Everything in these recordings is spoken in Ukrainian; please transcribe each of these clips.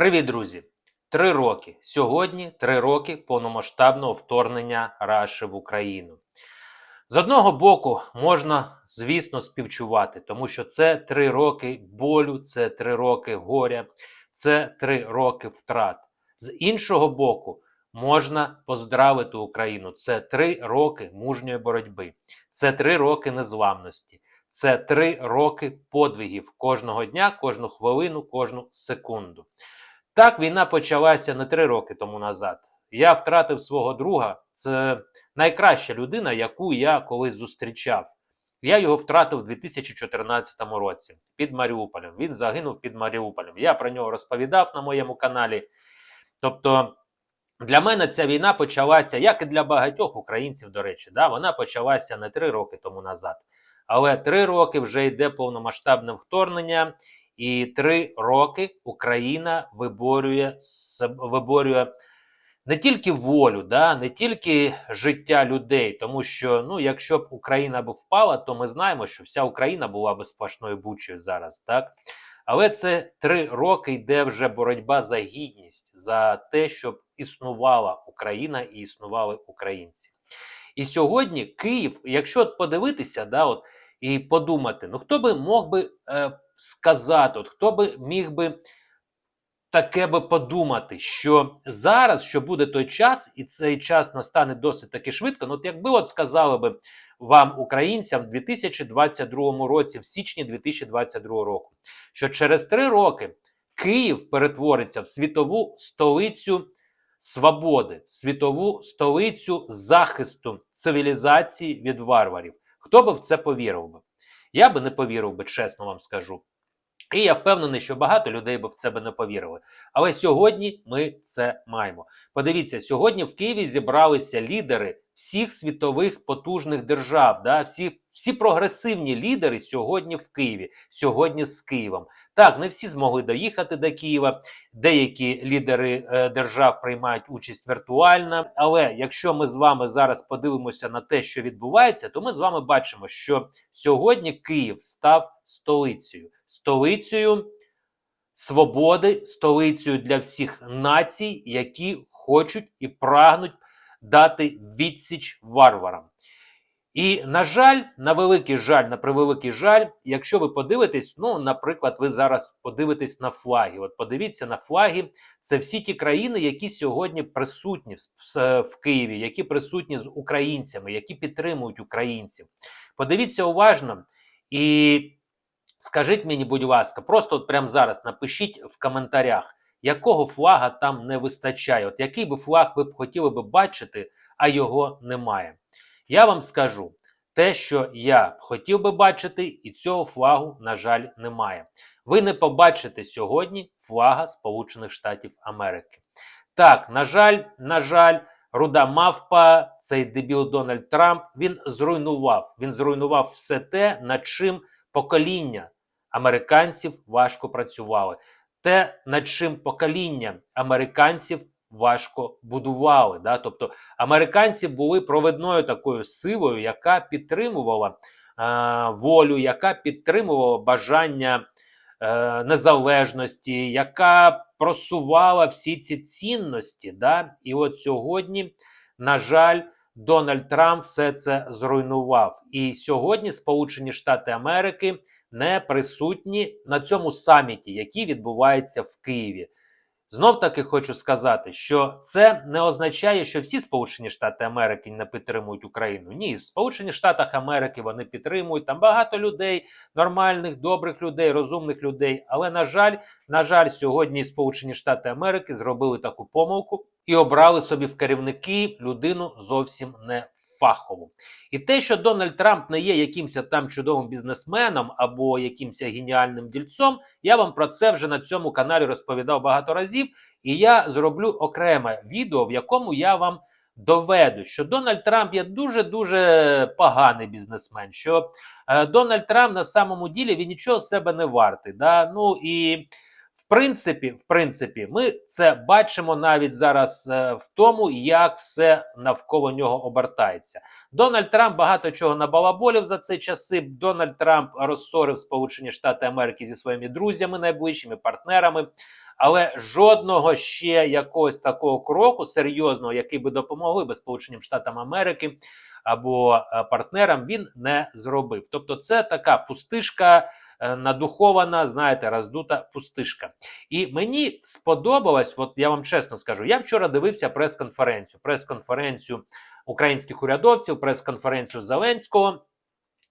Привіт, друзі! Три роки. Сьогодні три роки повномасштабного вторгнення Раші в Україну. З одного боку, можна, звісно, співчувати, тому що це три роки болю, це три роки горя, це три роки втрат. З іншого боку, можна поздравити Україну. Це три роки мужньої боротьби, це три роки незламності. Це три роки подвигів кожного дня, кожну хвилину, кожну секунду. Так війна почалася не три роки тому назад. Я втратив свого друга. Це найкраща людина, яку я колись зустрічав. Я його втратив у 2014 році під Маріуполем. Він загинув під Маріуполем. Я про нього розповідав на моєму каналі. Тобто, для мене ця війна почалася, як і для багатьох українців, до речі, да, вона почалася не три роки тому назад. Але три роки вже йде повномасштабне вторгнення, і три роки Україна виборює виборює не тільки волю, да, не тільки життя людей, тому що ну, якщо б Україна б впала, то ми знаємо, що вся Україна була б сплошною бучою зараз, так. Але це три роки йде вже боротьба за гідність, за те, щоб існувала Україна і існували українці. І сьогодні Київ, якщо от подивитися, да, от і подумати, ну хто би мог би е, сказати, от хто би міг би таке би подумати, що зараз, що буде той час, і цей час настане досить таки швидко. Ну, от якби от сказали би вам, українцям, в 2022 році, в січні 2022 року, що через три роки Київ перетвориться в світову столицю. Свободи, світову столицю захисту цивілізації від варварів. Хто би в це повірив би? Я би не повірив би, чесно вам скажу. І я впевнений, що багато людей би в це би не повірили. Але сьогодні ми це маємо. Подивіться, сьогодні в Києві зібралися лідери всіх світових потужних держав. Да? Всі всі прогресивні лідери сьогодні в Києві, сьогодні з Києвом. Так, не всі змогли доїхати до Києва. Деякі лідери е, держав приймають участь віртуально. Але якщо ми з вами зараз подивимося на те, що відбувається, то ми з вами бачимо, що сьогодні Київ став столицею, столицею свободи, столицею для всіх націй, які хочуть і прагнуть дати відсіч варварам. І, на жаль, на великий жаль, на превеликий жаль, якщо ви подивитесь, ну, наприклад, ви зараз подивитесь на флаги. От подивіться на флаги, це всі ті країни, які сьогодні присутні в, Києві, які присутні з українцями, які підтримують українців. Подивіться уважно і скажіть мені, будь ласка, просто от прямо зараз напишіть в коментарях, якого флага там не вистачає. От який би флаг ви б хотіли би бачити, а його немає. Я вам скажу те, що я хотів би бачити, і цього флагу, на жаль, немає. Ви не побачите сьогодні флага Сполучених Штатів Америки. Так, на жаль, на жаль, руда мавпа, цей дебіл Дональд Трамп, він зруйнував. Він зруйнував все те, над чим покоління американців важко працювали. Те, над чим покоління американців важко будували. Да? Тобто американці були провідною такою силою, яка підтримувала е, волю, яка підтримувала бажання е, незалежності, яка просувала всі ці цінності. Да? І от сьогодні, на жаль, Дональд Трамп все це зруйнував. І сьогодні Сполучені Штати Америки не присутні на цьому саміті, який відбувається в Києві. Знов таки хочу сказати, що це не означає, що всі Сполучені Штати Америки не підтримують Україну. Ні, в Сполучених Штатах Америки вони підтримують там багато людей, нормальних, добрих людей, розумних людей. Але на жаль, на жаль, сьогодні Сполучені Штати Америки зробили таку помилку і обрали собі в керівники людину зовсім не фахову. І те, що Дональд Трамп не є якимось там чудовим бізнесменом або якимось геніальним дільцом, я вам про це вже на цьому каналі розповідав багато разів. І я зроблю окреме відео, в якому я вам доведу, що Дональд Трамп є дуже-дуже поганий бізнесмен. Що е, Дональд Трамп на самому ділі він нічого з себе не вартий. Да? Ну і принципі, в принципі, ми це бачимо навіть зараз е, в тому, як все навколо нього обертається. Дональд Трамп багато чого набалаболів за цей часи. Дональд Трамп розсорив Сполучені Штати Америки зі своїми друзями, найближчими партнерами. Але жодного ще якогось такого кроку серйозного, який би допомогли би Сполученим Штатам Америки або е, партнерам, він не зробив. Тобто, це така пустишка надухована, знаєте, роздута пустишка. І мені сподобалось, от я вам чесно скажу, я вчора дивився прес-конференцію, прес-конференцію українських урядовців, прес-конференцію Зеленського.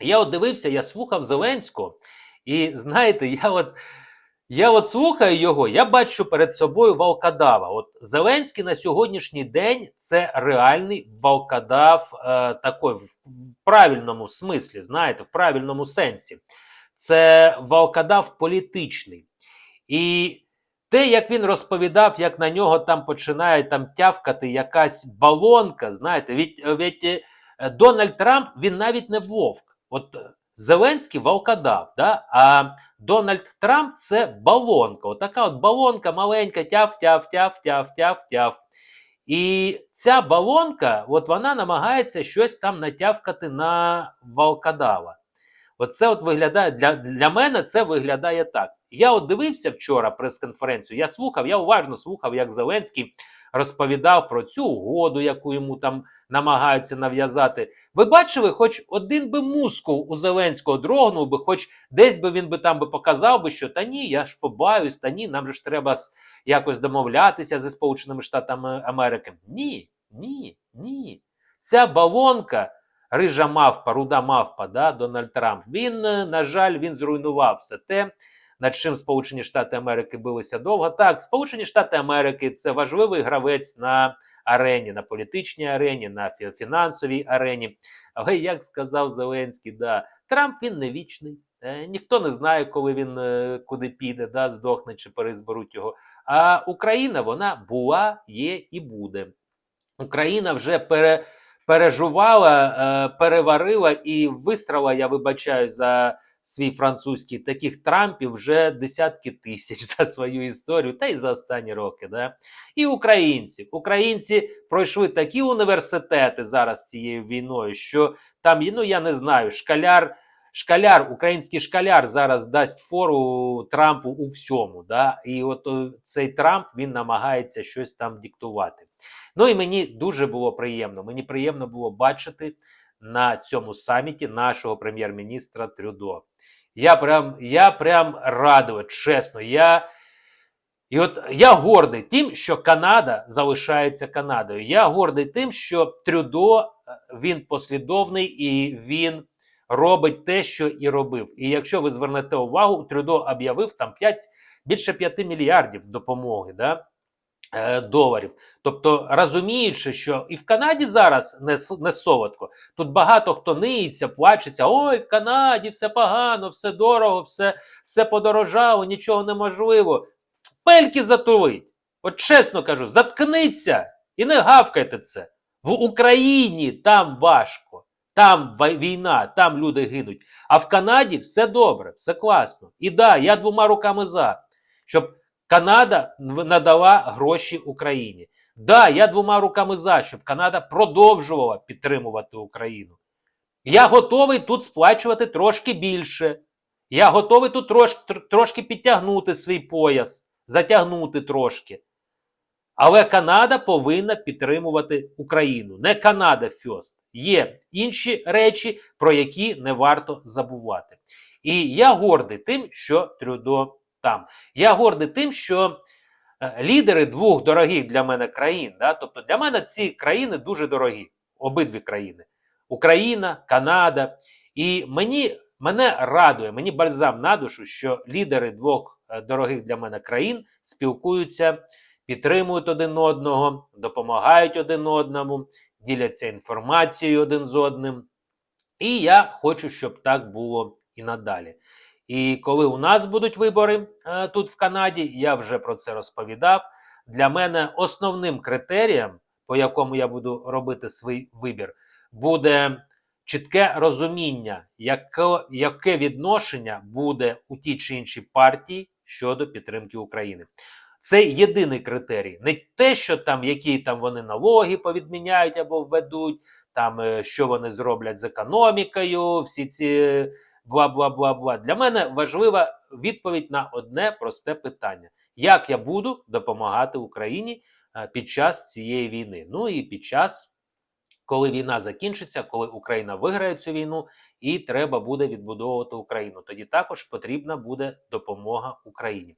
Я от дивився, я слухав Зеленського, і знаєте, я от. Я от слухаю його, я бачу перед собою Валкадава. От Зеленський на сьогоднішній день це реальний Валкадав е, такий в правильному смислі, знаєте, в правильному сенсі. Це Валкадав політичний. І те, як він розповідав, як на нього там починає там тявкати якась балонка, знаєте, від, від е, Дональд Трамп він навіть не вовк. От Зеленський Валкадав, да? а Дональд Трамп це балонка. Отака от балонка маленька, тяв, тяв, тяв, тяв, тяв, тяв. І ця балонка, от вона намагається щось там натявкати на Валкадава. Оце от виглядає для, для мене це виглядає так. Я от дивився вчора прес-конференцію, я слухав, я уважно слухав, як Зеленський розповідав про цю угоду, яку йому там намагаються нав'язати. Ви бачили, хоч один би мускул у Зеленського дрогнув би, хоч десь би він би там би показав би, що та ні, я ж побаюсь, та ні, нам же ж треба якось домовлятися зі Сполученими Штатами Америки. Ні, ні, ні. Ця балонка, рижа мавпа, руда мавпа, да, Дональд Трамп, він, е, на жаль, він зруйнував все те, над чим Сполучені Штати Америки билися довго. Так, Сполучені Штати Америки це важливий гравець на арені, на політичній арені, на фінансовій арені. Але як сказав Зеленський, да, Трамп він не вічний. Е, ніхто не знає, коли він е, куди піде, да, здохне чи перезберуть його. А Україна вона була, є і буде. Україна вже пере, пережувала, е, переварила і вистрала, я вибачаю за свій французький, таких трампів вже десятки тисяч за свою історію, та й за останні роки. Да? І українці. Українці пройшли такі університети зараз цією війною, що там, ну я не знаю, шкаляр. Шкаляр, український шкаляр зараз дасть фору Трампу у всьому. Да? І от цей Трамп він намагається щось там диктувати. Ну і мені дуже було приємно. Мені приємно було бачити на цьому саміті нашого прем'єр-міністра Трюдо. Я прям, я прям радий, чесно. Я, і от я гордий тим, що Канада залишається Канадою. Я гордий тим, що Трюдо е, він послідовний і він робить те, що і робив. І якщо ви звернете увагу, Трюдо об'явив там 5, більше 5 мільярдів допомоги. Да? Е, Доларів, тобто розуміючи, що і в Канаді зараз не, не солодко. Тут багато хто ниється, плачеться. Ой, в Канаді все погано, все дорого, все, все подорожало, нічого неможливо. Пельки затулить. От чесно кажу, заткниться і не гавкайте це. В Україні там важко, там війна, там люди гинуть. А в Канаді все добре, все класно. І да, я двома руками за, щоб Канада надала гроші Україні. Да, я двома руками за, щоб Канада продовжувала підтримувати Україну. Я готовий тут сплачувати трошки більше. Я готовий тут трош, тр- трошки підтягнути свій пояс, затягнути трошки. Але Канада повинна підтримувати Україну. Не Канада first. Є інші речі, про які не варто забувати. І я гордий тим, що Трюдо там. Я гордий тим, що е, лідери двох дорогих для мене країн, да, тобто для мене ці країни дуже дорогі, обидві країни: Україна, Канада. І мені мене радує, мені бальзам на душу, що лідери двох е, дорогих для мене країн спілкуються, підтримують один одного, допомагають один одному, діляться інформацією один з одним. І я хочу, щоб так було і надалі. І коли у нас будуть вибори е, тут в Канаді, я вже про це розповідав. Для мене основним критерієм, по якому я буду робити свій вибір, буде чітке розуміння, яке, яке відношення буде у тій чи іншій партії щодо підтримки України. Це єдиний критерій. Не те, що там які там вони налоги повідміняють або введуть, там е, що вони зроблять з економікою, всі ці бла бла бла бла. Для мене важлива відповідь на одне просте питання: як я буду допомагати Україні е, під час цієї війни? Ну і під час, коли війна закінчиться, коли Україна виграє цю війну, і треба буде відбудовувати Україну. Тоді також потрібна буде допомога Україні.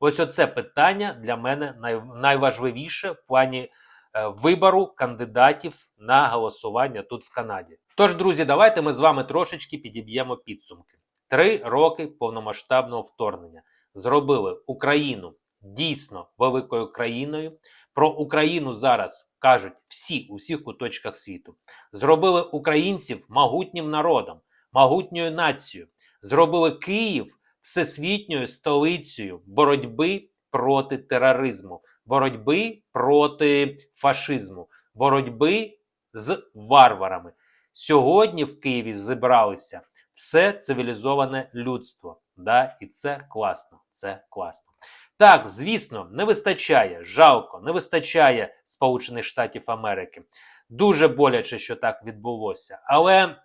Ось оце питання для мене най, найважливіше в плані вибору кандидатів на голосування тут в Канаді. Тож, друзі, давайте ми з вами трошечки підіб'ємо підсумки. Три роки повномасштабного вторгнення зробили Україну дійсно великою країною. Про Україну зараз кажуть всі у всіх куточках світу. Зробили українців могутнім народом, могутньою нацією. Зробили Київ всесвітньою столицею боротьби проти тероризму, боротьби проти фашизму, боротьби з варварами. Сьогодні в Києві зібралися все цивілізоване людство. Да? І це класно. Це класно. Так, звісно, не вистачає, жалко, не вистачає Сполучених Штатів Америки. Дуже боляче, що так відбулося. Але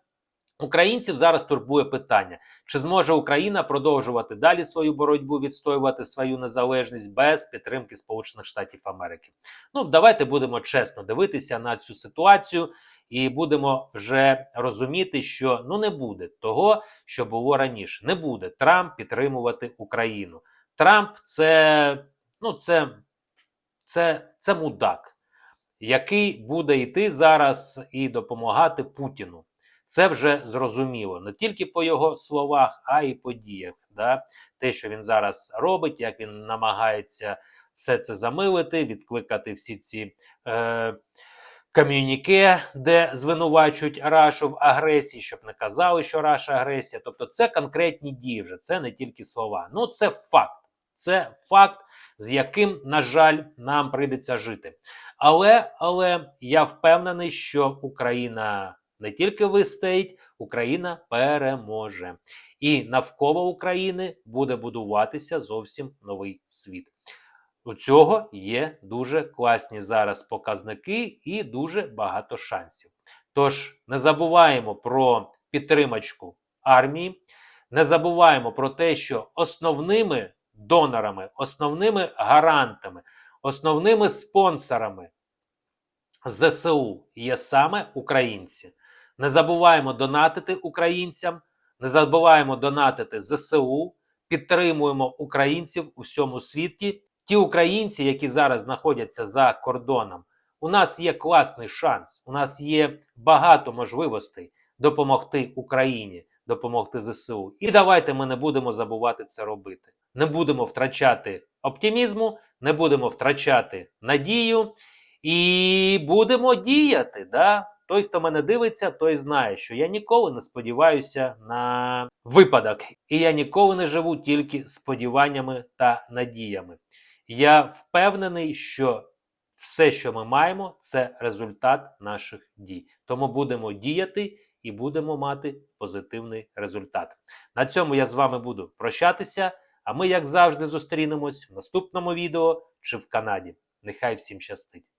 українців зараз турбує питання: чи зможе Україна продовжувати далі свою боротьбу, відстоювати свою незалежність без підтримки Сполучених Штатів Америки? Ну, давайте будемо чесно дивитися на цю ситуацію. І будемо вже розуміти, що ну не буде того, що було раніше. Не буде Трамп підтримувати Україну. Трамп це, ну, це, це, це мудак, який буде йти зараз і допомагати Путіну. Це вже зрозуміло не тільки по його словах, а й по діях. Да? Те, що він зараз робить, як він намагається все це замилити, відкликати всі ці. Е, Ком'юніке, де звинувачують Рашу в агресії, щоб не казали, що Раша агресія. Тобто це конкретні дії вже, це не тільки слова. Ну це факт. Це факт, з яким, на жаль, нам прийдеться жити. Але, але я впевнений, що Україна не тільки вистоїть, Україна переможе. І навколо України буде будуватися зовсім новий світ. У цього є дуже класні зараз показники і дуже багато шансів. Тож не забуваємо про підтримочку армії, не забуваємо про те, що основними донорами, основними гарантами, основними спонсорами ЗСУ є саме українці. Не забуваємо донатити українцям, не забуваємо донатити ЗСУ, підтримуємо українців у всьому світі. Ті українці, які зараз знаходяться за кордоном, у нас є класний шанс, у нас є багато можливостей допомогти Україні, допомогти ЗСУ. І давайте ми не будемо забувати це робити. Не будемо втрачати оптимізму, не будемо втрачати надію і будемо діяти. Да? Той, хто мене дивиться, той знає, що я ніколи не сподіваюся на випадок, і я ніколи не живу тільки сподіваннями та надіями. Я впевнений, що все, що ми маємо, це результат наших дій. Тому будемо діяти і будемо мати позитивний результат. На цьому я з вами буду прощатися. А ми, як завжди, зустрінемось в наступному відео чи в Канаді. Нехай всім щастить!